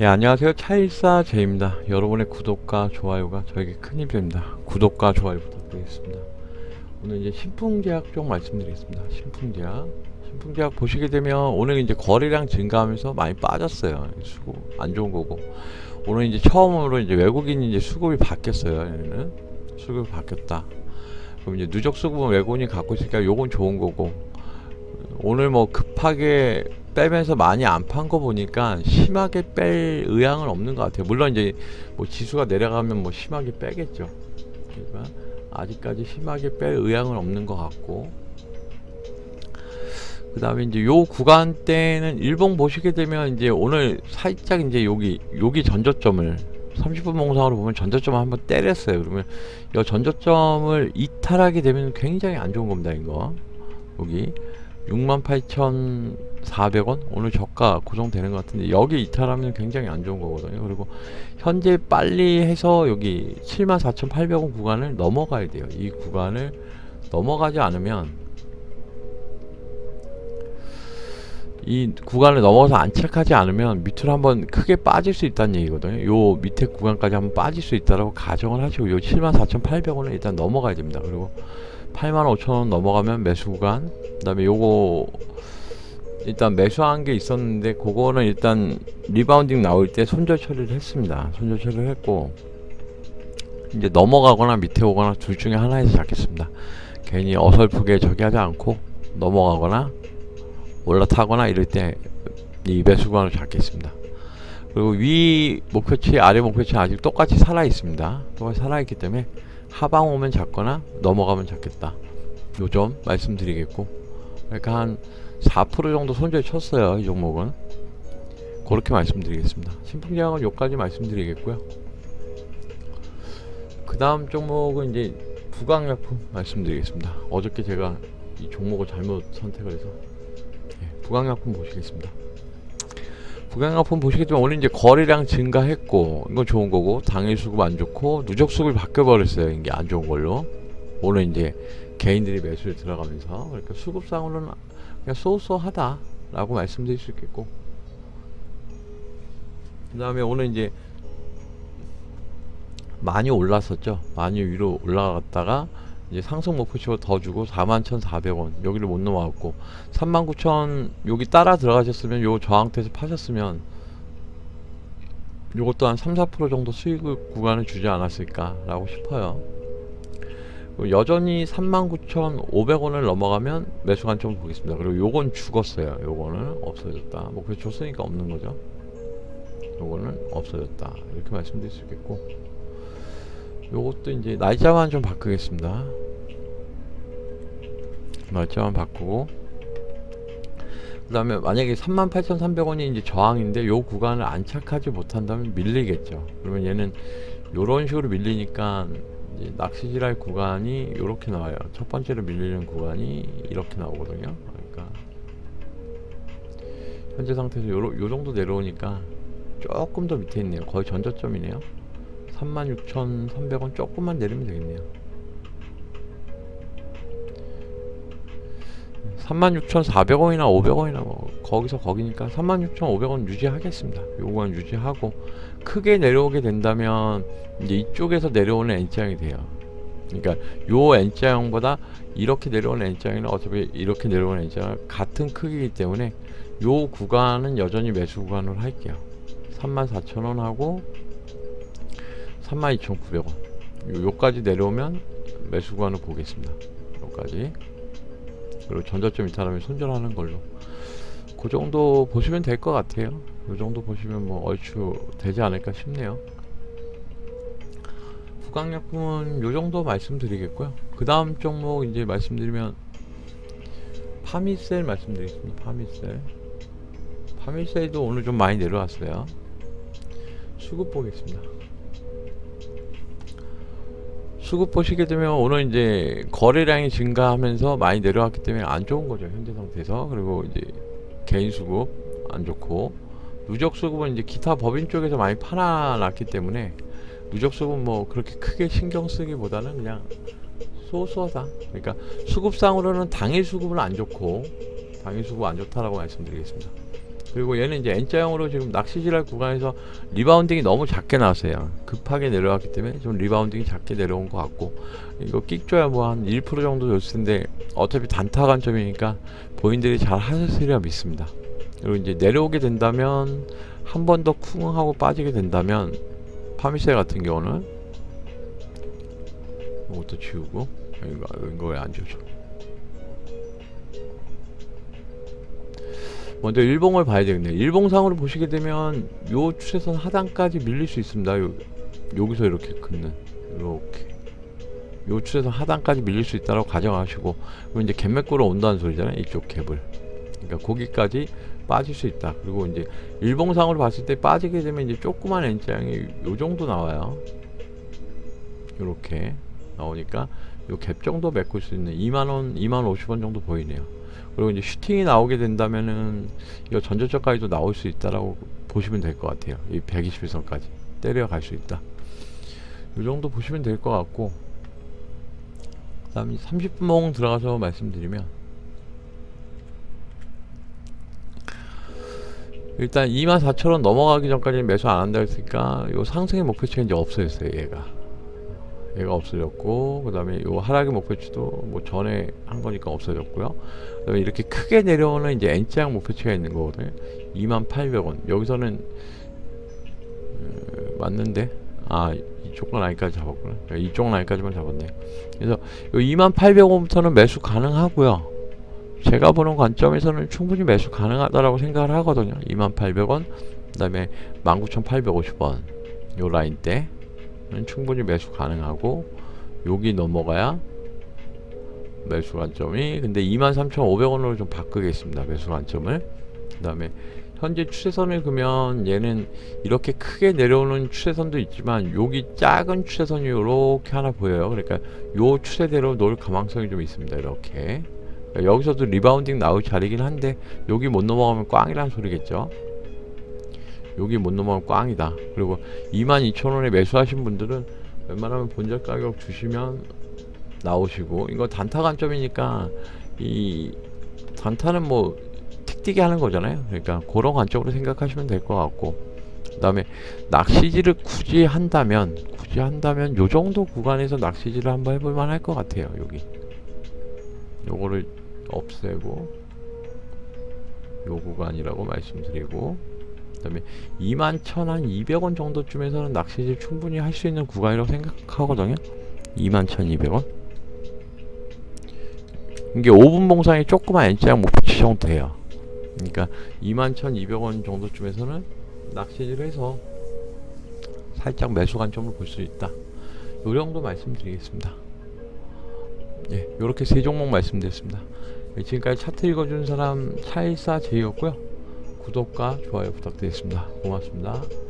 네, 안녕하세요. 차일사 제입니다. 여러분의 구독과 좋아요가 저에게 큰 힘이 됩니다. 구독과 좋아요 부탁드리겠습니다. 오늘 이제 신풍제약 쪽 말씀드리겠습니다. 신풍제약. 신풍제약 보시게 되면 오늘 이제 거래량 증가하면서 많이 빠졌어요. 수급 안 좋은 거고. 오늘 이제 처음으로 이제 외국인 이제 수급이 바뀌었어요. 얘는 수급이 바뀌었다. 그럼 이제 누적 수급은 외국인이 갖고 있으니까 요건 좋은 거고. 오늘 뭐 급하게 빼면서 많이 안 판 거 보니까 심하게 뺄 의향은 없는 것 같아요. 물론 이제 뭐 지수가 내려가면 뭐 심하게 빼겠죠. 그러니까 아직까지 심하게 뺄 의향은 없는 것 같고. 그 다음에 이제 요 구간대는 일봉 보시게 되면 이제 오늘 살짝 이제 여기 여기 전저점을 30분 몽상으로 보면 전저점을 한번 때렸어요. 그러면 이 전저점을 이탈하게 되면 굉장히 안 좋은 겁니다. 이거 여기 68,400원 오늘 저가 고정되는 것 같은데 여기 이탈하면 굉장히 안 좋은 거거든요. 그리고 현재 빨리 해서 여기 74,800원 구간을 넘어가야 돼요. 이 구간을 넘어가지 않으면 이 구간을 넘어서 안착하지 않으면 밑으로 한번 크게 빠질 수 있다는 얘기거든요. 요 밑에 구간까지 한번 빠질 수 있다라고 가정을 하시고 요 74,800원을 일단 넘어가야 됩니다. 그리고 85,000원 넘어가면 매수 구간 그 다음에 요거 일단 매수한 게 있었는데 그거는 일단 리바운딩 나올 때 손절 처리를 했습니다. 손절 처리를 했고 이제 넘어가거나 밑에 오거나 둘 중에 하나에서 잡겠습니다. 괜히 어설프게 저기 하지 않고 넘어가거나 올라타거나 이럴 때 이 매수 구간을 잡겠습니다. 그리고 위 목표치 아래 목표치 아직 똑같이 살아 있습니다. 똑같이 살아 있기 때문에 하방 오면 잡거나 넘어가면 잡겠다. 요점 말씀드리겠고 그러니까 한 4% 정도 손절 쳤어요. 이 종목은 그렇게 말씀드리겠습니다. 신풍제약은 요까지 말씀드리겠고요. 그 다음 종목은 이제 부강약품 말씀드리겠습니다. 어저께 제가 이 종목을 잘못 선택을 해서 예, 부강약품 보시겠습니다. 보시게 되면 오늘 이제 거래량 증가했고 이건 좋은 거고 당일 수급 안 좋고 누적 수급이 바뀌어 버렸어요. 이게 안 좋은 걸로 오늘 이제 개인들이 매수에 들어가면서 그러니까 수급상으로는 그냥 쏘쏘하다라고 말씀드릴 수 있겠고 그 다음에 오늘 이제 많이 올랐었죠. 많이 위로 올라갔다가 이제 상승 목표치로 더 주고 41,400원 여기를 못 넘어갔고 39,000 여기 따라 들어가셨으면 요 저항대에서 파셨으면 요것도 한 3, 4% 정도 수익 구간을 주지 않았을까 라고 싶어요. 그리고 여전히 39,500원을 넘어가면 매수 관점을 보겠습니다. 그리고 요건 죽었어요. 요거는 없어졌다. 목표 줬으니까 없는 거죠. 요거는 없어졌다. 이렇게 말씀드릴 수 있겠고 요것도 이제 날짜만 좀 바꾸겠습니다. 날짜만 바꾸고 그 다음에 만약에 38,300원이 이제 저항인데 요 구간을 안착하지 못한다면 밀리겠죠. 그러면 얘는 요런 식으로 밀리니까 낚시질할 구간이 요렇게 나와요. 첫 번째로 밀리는 구간이 이렇게 나오거든요. 그러니까 현재 상태에서 요, 요 정도 내려오니까 조금 더 밑에 있네요. 거의 전저점이네요. 36,300원 조금만 내리면 되겠네요. 36,400원이나 500원이나 뭐 거기서 거기니까 36,500원 유지하겠습니다. 요건 유지하고 크게 내려오게 된다면 이제 이쪽에서 내려오는 N자형이 돼요. 그러니까 요 N자형보다 이렇게 내려오는 N자형은 어차피 이렇게 내려오는 N자형 같은 크기이기 때문에 요 구간은 여전히 매수 구간으로 할게요. 34,000원 하고 32,900원. 요, 요까지 내려오면 매수 구간을 보겠습니다. 요까지. 그리고 전저점 이탈하면 손절하는 걸로. 그 정도 보시면 될 것 같아요. 그 정도 보시면 뭐 얼추 되지 않을까 싶네요. 부강약품은 요 정도 말씀드리겠고요. 그 다음 종목 이제 말씀드리면 파미셀 말씀드리겠습니다. 파미셀. 파미셀도 오늘 좀 많이 내려왔어요. 수급 보겠습니다. 수급 보시게 되면 오늘 이제 거래량이 증가하면서 많이 내려왔기 때문에 안 좋은 거죠 현재 상태에서. 그리고 이제 개인 수급 안 좋고. 누적 수급은 이제 기타 법인 쪽에서 많이 팔아놨기 때문에 누적 수급은 뭐 그렇게 크게 신경 쓰기보다는 그냥 소소하다. 그러니까 수급상으로는 당일 수급은 안 좋고 당일 수급 안 좋다라고 말씀드리겠습니다 그리고 얘는 이제 N자형으로 지금 낚시질할 구간에서 리바운딩이 너무 작게 나왔어요. 급하게 내려왔기 때문에 좀 리바운딩이 작게 내려온 것 같고 이거 끽줘야 뭐 한 1% 정도 줬을 텐데 어차피 단타 관점이니까 본인들이 잘 하셨으리라 믿습니다. 그리고 이제 내려오게 된다면 한 번 더 쿵 하고 빠지게 된다면 파미셀 같은 경우는 이것도 지우고 이거 이거 왜 안 지워져? 먼저 일봉을 봐야 되겠네요. 일봉상으로 보시게 되면 요 추세선 하단까지 밀릴 수 있습니다. 요, 여기서 이렇게 긋는 이렇게 요 추세선 하단까지 밀릴 수 있다고 가정하시고 그리고 이제 갭맥구로 온다는 소리잖아요. 이쪽 갭을 그러니까 거기까지 빠질 수 있다. 그리고 이제 일봉상으로 봤을 때 빠지게 되면 이제 조그만 N자형이 요 정도 나와요. 요렇게 나오니까 요 갭 정도 메꿀 수 있는 2만원, 2만 50원 정도 보이네요. 그리고 이제 슈팅이 나오게 된다면은 이거 전저점까지도 나올 수 있다라고 보시면 될 것 같아요. 이 121선까지 때려갈 수 있다. 이 정도 보시면 될 것 같고 그다음 30분봉 들어가서 말씀드리면 일단 24,000원 넘어가기 전까지는 매수 안 한다 했으니까 요 상승의 목표치가 이제 없어졌어요 얘가 얘가 없어졌고 그 다음에 요 하락의 목표치도 뭐 전에 한 거니까 없어졌고요. 그 다음에 이렇게 크게 내려오는 이제 N자형 목표치가 있는 거거든요. 2800원. 여기서는 어, 맞는데? 아 이쪽 라인까지 잡았구나. 그러니까 이쪽 라인까지만 잡았네. 그래서 요 2800원부터는 매수 가능하고요. 제가 보는 관점에서는 충분히 매수 가능하다라고 생각을 하거든요. 2800원 그 다음에 19850원. 요 라인 때. 는 충분히 매수 가능하고 여기 넘어가야 매수 관점이 근데 23,500원으로 좀 바꾸겠습니다 매수 관점을. 그 다음에 현재 추세선을 그면 얘는 이렇게 크게 내려오는 추세선도 있지만 여기 작은 추세선이 이렇게 하나 보여요. 그러니까 요 추세대로 놓을 가망성이 좀 있습니다 이렇게. 그러니까 여기서도 리바운딩 나올 자리긴 한데 여기 못 넘어가면 꽝이란 소리겠죠 여기 못 넘어가면 꽝이다. 그리고 22,000원에 매수하신 분들은 웬만하면 본절 가격 주시면 나오시고 이거 단타 관점이니까 이 단타는 뭐 틱틱이 하는 거잖아요. 그러니까 그런 관점으로 생각하시면 될 것 같고 그다음에 낚시질을 굳이 한다면 굳이 한다면 요 정도 구간에서 낚시질을 한번 해볼 만할 것 같아요. 여기 요거를 없애고 요 구간이라고 말씀드리고 그다음에 2만 1,200원 정도쯤에서는 낚시질 충분히 할 수 있는 구간이라고 생각하거든요. 2만 1,200원. 이게 5분 봉상이 조그만 N자형 목표치 정도 돼요. 그러니까 2만 1,200원 정도쯤에서는 낚시질 해서 살짝 매수 관점을 볼 수 있다. 요 정도 말씀드리겠습니다. 예, 요렇게 세 종목 말씀드렸습니다. 예, 지금까지 차트 읽어준 사람 차일사 제이였고요. 구독과 좋아요 부탁드리겠습니다. 고맙습니다.